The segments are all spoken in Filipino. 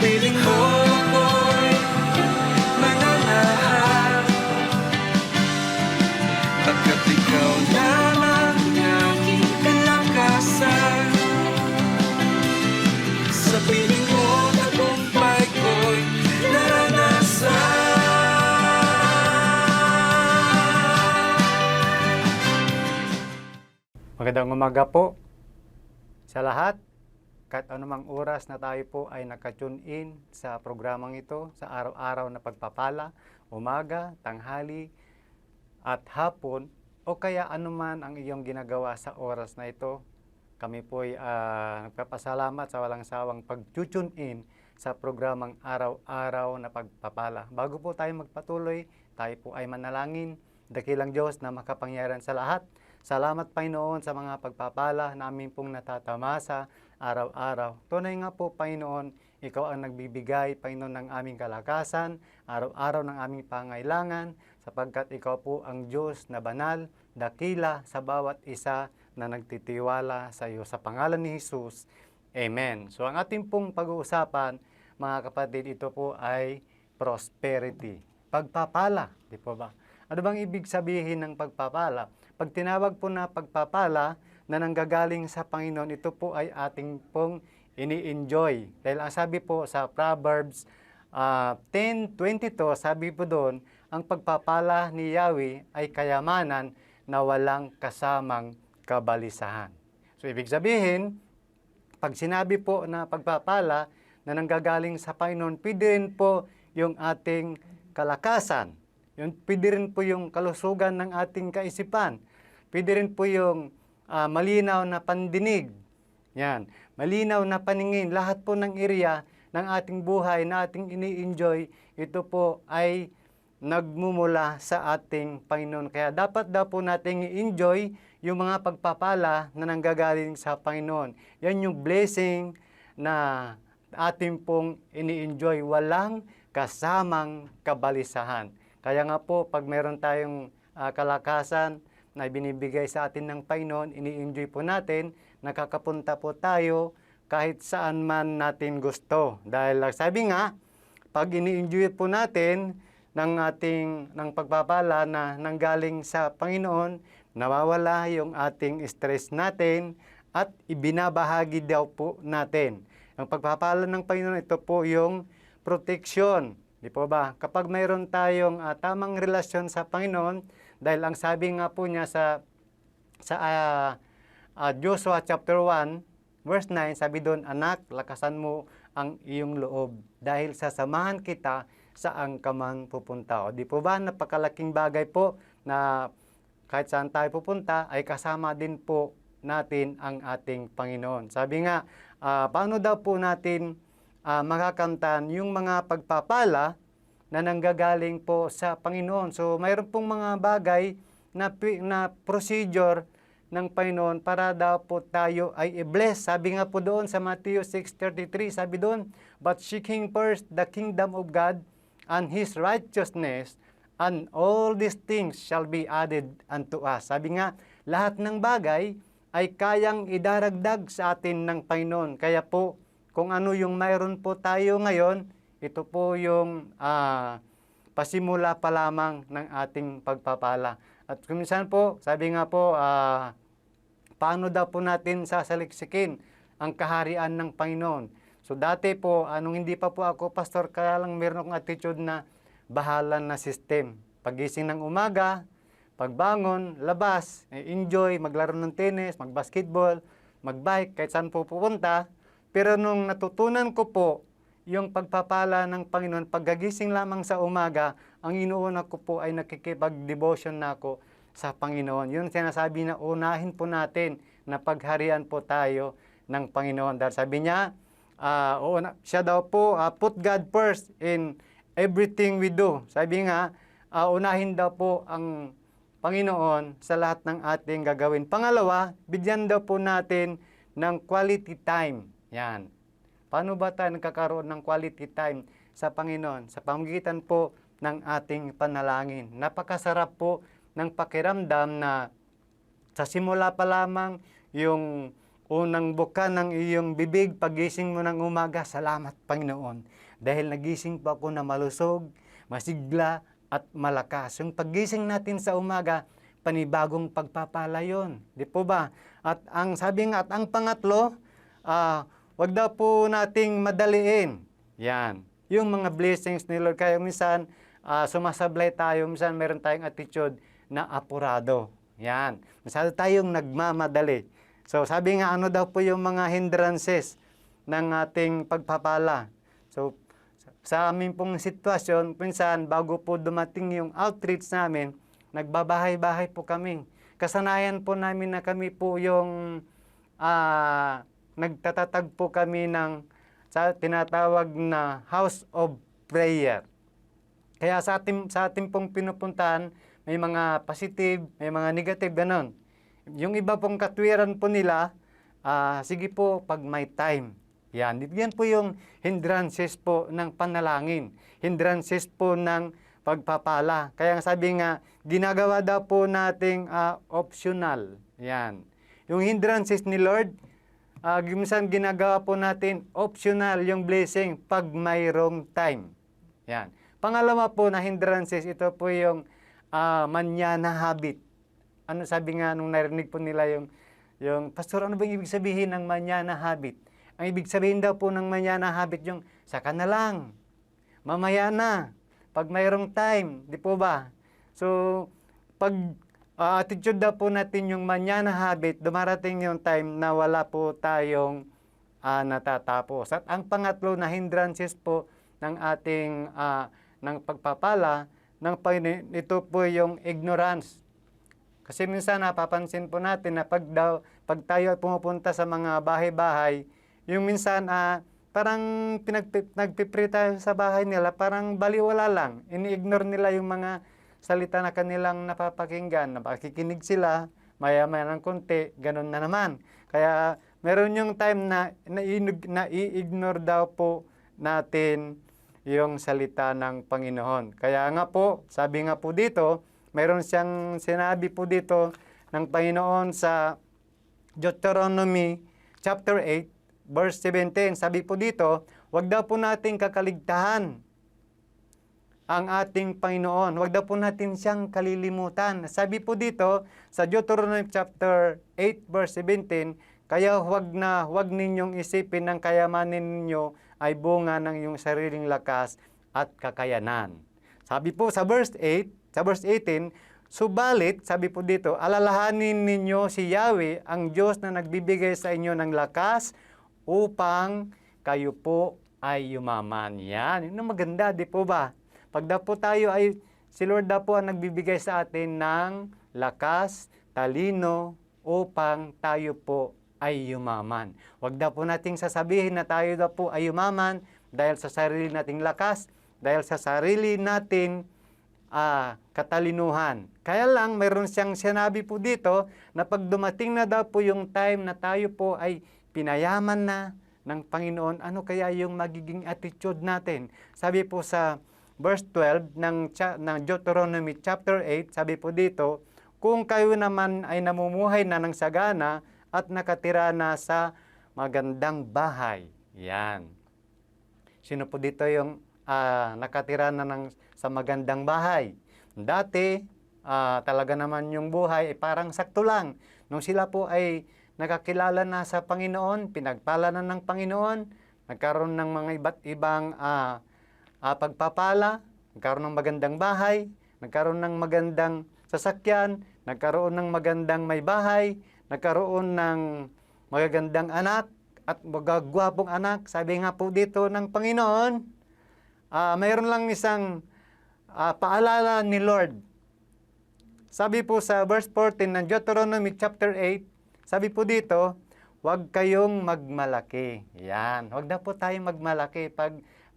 piling mo ako'y mananahan Pagkat ikaw lamang ang kalakasan. Sa piling mo tagumpay ko'y naranasan. Magandang umaga po sa lahat. Kahit anumang oras na tayo po ay nakatune in sa programang ito sa araw-araw na pagpapala, umaga, tanghali, at hapon, o kaya anuman ang iyong ginagawa sa oras na ito. Kami po ay ah, nagpapasalamat sa walang sawang pag-tune in sa programang araw-araw na pagpapala. Bago po tayo magpatuloy, tayo po ay manalangin. Dakilang Diyos na makapangyarihan sa lahat. Salamat Panginoon sa mga pagpapala namin pong natatamasa araw-araw. Tunay nga po Panginoon, Ikaw ang nagbibigay Panginoon ng aming kalakasan, araw-araw ng aming pangailangan, sapagkat Ikaw po ang Diyos na banal, dakila sa bawat isa na nagtitiwala sa iyo. Sa pangalan ni Jesus, Amen. So ang ating pong pag-uusapan, mga kapatid, ito po ay prosperity. Pagpapala, di po ba? Ano bang ibig sabihin ng pagpapala? Pag tinawag po na pagpapala na nanggagaling sa Panginoon, ito po ay ating pong ini-enjoy. Dahil ang sabi po sa Proverbs ah, 10.22, sabi po doon, ang pagpapala ni Yahweh ay kayamanan na walang kasamang kabalisahan. So ibig sabihin, pag sinabi po na pagpapala na nanggagaling sa Panginoon, pwede rin po yung ating kalakasan. Yung, pwede rin po yung kalusugan ng ating kaisipan. Pwede rin po yung ah, malinaw na pandinig. Yan. Malinaw na paningin. Lahat po ng area ng ating buhay na ating ini-enjoy, ito po ay nagmumula sa ating Panginoon. Kaya dapat daw po nating i-enjoy yung mga pagpapala na nanggagaling sa Panginoon. Yan yung blessing na ating pong ini-enjoy. Walang kasamang kabalisahan. Kaya nga po, pag meron tayong ah, kalakasan na binibigay sa atin ng Panginoon, ini-enjoy po natin, nakakapunta po tayo kahit saan man natin gusto. Dahil ah, sabi nga, pag ini-enjoy po natin ng ating ng pagpapala na nanggaling sa Panginoon, nawawala yung ating stress natin at ibinabahagi daw po natin. Ang pagpapala ng Panginoon, ito po yung protection. Di po ba? Kapag mayroon tayong ah, tamang relasyon sa Panginoon, dahil ang sabi nga po niya sa sa ah, ah, Joshua chapter 1, verse 9, sabi doon, Anak, lakasan mo ang iyong loob dahil sasamahan kita saan ka man pupunta. O di po ba, napakalaking bagay po na kahit saan tayo pupunta, ay kasama din po natin ang ating Panginoon. Sabi nga, ah, paano daw po natin ah, makakamtan yung mga pagpapala na nanggagaling po sa Panginoon. So, mayroon pong mga bagay na, na procedure ng Panginoon para daw po tayo ay i-bless. Sabi nga po doon sa Matthew 6.33, sabi doon, But seeking first the kingdom of God and His righteousness, and all these things shall be added unto us. Sabi nga, lahat ng bagay ay kayang idaragdag sa atin ng Panginoon. Kaya po, kung ano yung mayroon po tayo ngayon, ito po yung ah, pasimula pa lamang ng ating pagpapala. At kuminsan po, sabi nga po, ah, paano daw po natin sasaliksikin ang kaharian ng Panginoon. So dati po, anong hindi pa po ako pastor, kaya lang meron akong attitude na bahalan na system. Pagising ng umaga, pagbangon, labas, eh, enjoy, maglaro ng tennis, magbasketball, magbike, kahit saan po pupunta. Pero nung natutunan ko po yung pagpapala ng Panginoon, paggagising lamang sa umaga, ang inuuna ko po ay nakikipag-devotion na ako sa Panginoon. Yun sinasabi na unahin po natin na pagharian po tayo ng Panginoon. Dahil sabi niya, ah, uuna- siya daw po, ah, put God first in everything we do. Sabi nga, ah, unahin daw po ang Panginoon sa lahat ng ating gagawin. Pangalawa, bigyan daw po natin ng quality time. Yan. Paano ba tayo nagkakaroon ng quality time sa Panginoon? Sa pamagitan po ng ating panalangin. Napakasarap po ng pakiramdam na sa simula pa lamang yung unang buka ng iyong bibig, pagising mo ng umaga, salamat Panginoon. Dahil nagising po ako na malusog, masigla, at malakas. Yung pagising natin sa umaga, panibagong pagpapala yun. Di po ba? At ang sabi nga, at ang pangatlo, ah, wag daw po nating madaliin. Yan. Yung mga blessings ni Lord. Kaya minsan, ah, sumasablay tayo, minsan meron tayong attitude na apurado. Yan. Masyado tayong nagmamadali. So sabi nga, ano daw po yung mga hindrances ng ating pagpapala. So sa amin pong sitwasyon, minsan bago po dumating yung outreach namin, nagbabahay-bahay po kami. Kasanayan po namin na kami po yung ah, nagtatatag po kami ng sa tinatawag na House of Prayer. Kaya sa ating, sa ating pong pinupuntahan, may mga positive, may mga negative, ganon. Yung iba pong katwiran po nila, ah, sige po, pag may time. Yan, yan po yung hindrances po ng panalangin. Hindrances po ng pagpapala. Kaya sabi nga, ginagawa daw po nating ah, optional. Yan. Yung hindrances ni Lord, ah, minsan ginagawa po natin optional yung blessing pag mayroong time. Yan. Pangalawa po na hindrances, ito po yung ah, manyana habit. Ano sabi nga nung narinig po nila yung, yung, Pastor, ano ba ibig sabihin ng manyana habit? Ang ibig sabihin daw po ng manyana habit yung, saka na lang, mamaya na, pag mayroong time, di po ba? So, pag ah, attitude daw po natin yung manyana habit, dumarating yung time na wala po tayong ah, natatapos. At ang pangatlo na hindrances po ng ating ah, ng pagpapala ng ito po yung ignorance. Kasi minsan napapansin po natin na pag, daw, pag tayo ay pumupunta sa mga bahay-bahay, yung minsan ah, parang pinagpi, nagpipre tayo sa bahay nila, parang baliwala lang. Ini-ignore nila yung mga salita na kanilang napapakinggan. Napakikinig sila, maya-maya ng konti, ganun na naman. Kaya meron yung time na nai-ignore daw po natin yung salita ng Panginoon. Kaya nga po, sabi nga po dito, mayroon siyang sinabi po dito ng Panginoon sa Deuteronomy chapter 8 verse 17. Sabi po dito, wag daw po nating kakaligtahan ang ating Panginoon. Huwag daw po natin siyang kalilimutan. Sabi po dito sa Deuteronomy chapter 8 verse 17, kaya huwag na huwag ninyong isipin ng kayamanin ninyo ay bunga ng iyong sariling lakas at kakayanan. Sabi po sa verse 8, sa verse 18, Subalit, sabi po dito, alalahanin ninyo si Yahweh, ang Diyos na nagbibigay sa inyo ng lakas upang kayo po ay yumaman. Yan, yun ang maganda, di po ba? Pag daw po tayo ay, si Lord daw po ang nagbibigay sa atin ng lakas, talino, upang tayo po ay yumaman. Huwag daw po nating sasabihin na tayo daw po ay yumaman dahil sa sarili nating lakas, dahil sa sarili nating ah, katalinuhan. Kaya lang, mayroon siyang sinabi po dito na pag dumating na daw po yung time na tayo po ay pinayaman na ng Panginoon, ano kaya yung magiging attitude natin? Sabi po sa verse 12 ng, cha- ng Deuteronomy chapter 8, sabi po dito, kung kayo naman ay namumuhay na ng sagana at nakatira na sa magandang bahay. Yan. Sino po dito yung ah, nakatira na ng, sa magandang bahay? Dati, ah, talaga naman yung buhay ay parang sakto lang. Nung sila po ay nakakilala na sa Panginoon, pinagpala na ng Panginoon, nagkaroon ng mga iba't ibang ah, ah, pagpapala, nagkaroon ng magandang bahay, nagkaroon ng magandang sasakyan, nagkaroon ng magandang may bahay, nagkaroon ng magagandang anak at magagwapong anak. Sabi nga po dito ng Panginoon, ah mayroon lang isang ah, paalala ni Lord. Sabi po sa verse 14 ng Deuteronomy chapter 8, sabi po dito, huwag kayong magmalaki. Yan, huwag na po tayong magmalaki pag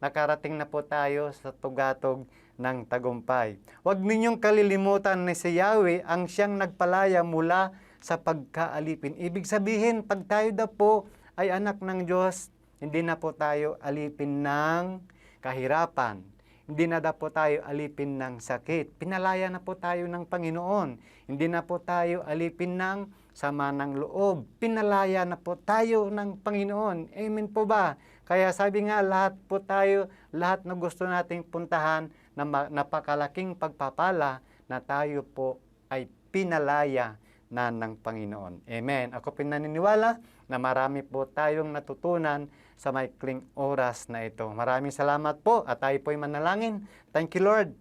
nakarating na po tayo sa tugatog ng tagumpay. Huwag ninyong kalilimutan na si Yahweh ang siyang nagpalaya mula sa pagkaalipin. Ibig sabihin, pag tayo na po ay anak ng Diyos, hindi na po tayo alipin ng kahirapan. Hindi na daw po tayo alipin ng sakit. Pinalaya na po tayo ng Panginoon. Hindi na po tayo alipin ng sama ng loob. Pinalaya na po tayo ng Panginoon. Amen po ba? Kaya sabi nga, lahat po tayo, lahat na gusto nating puntahan na napakalaking pagpapala na tayo po ay pinalaya na ng Panginoon. Amen. Ako pinaniniwala na marami po tayong natutunan sa maikling oras na ito. Maraming salamat po at tayo po'y manalangin. Thank you Lord.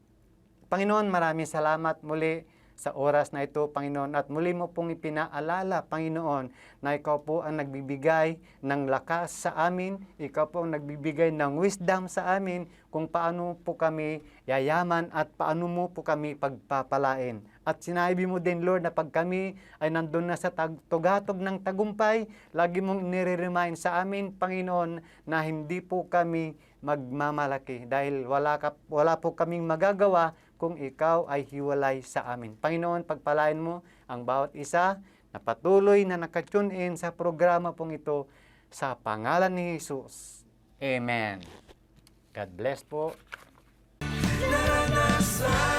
Panginoon, maraming salamat muli sa oras na ito, Panginoon. At muli mo pong ipinaalala, Panginoon, na ikaw po ang nagbibigay ng lakas sa amin. Ikaw po ang nagbibigay ng wisdom sa amin kung paano po kami yayaman at paano mo po kami pagpapalain. At sinabi mo din, Lord, na pag kami ay nandun na sa tugatog ng tagumpay, lagi mong nire-remind sa amin, Panginoon, na hindi po kami magmamalaki dahil wala, ka, wala po kaming magagawa kung ikaw ay hiwalay sa amin. Panginoon, pagpalain mo ang bawat isa na patuloy na nakatune in sa programa pong ito sa pangalan ni Jesus. Amen. God bless po. Naranasan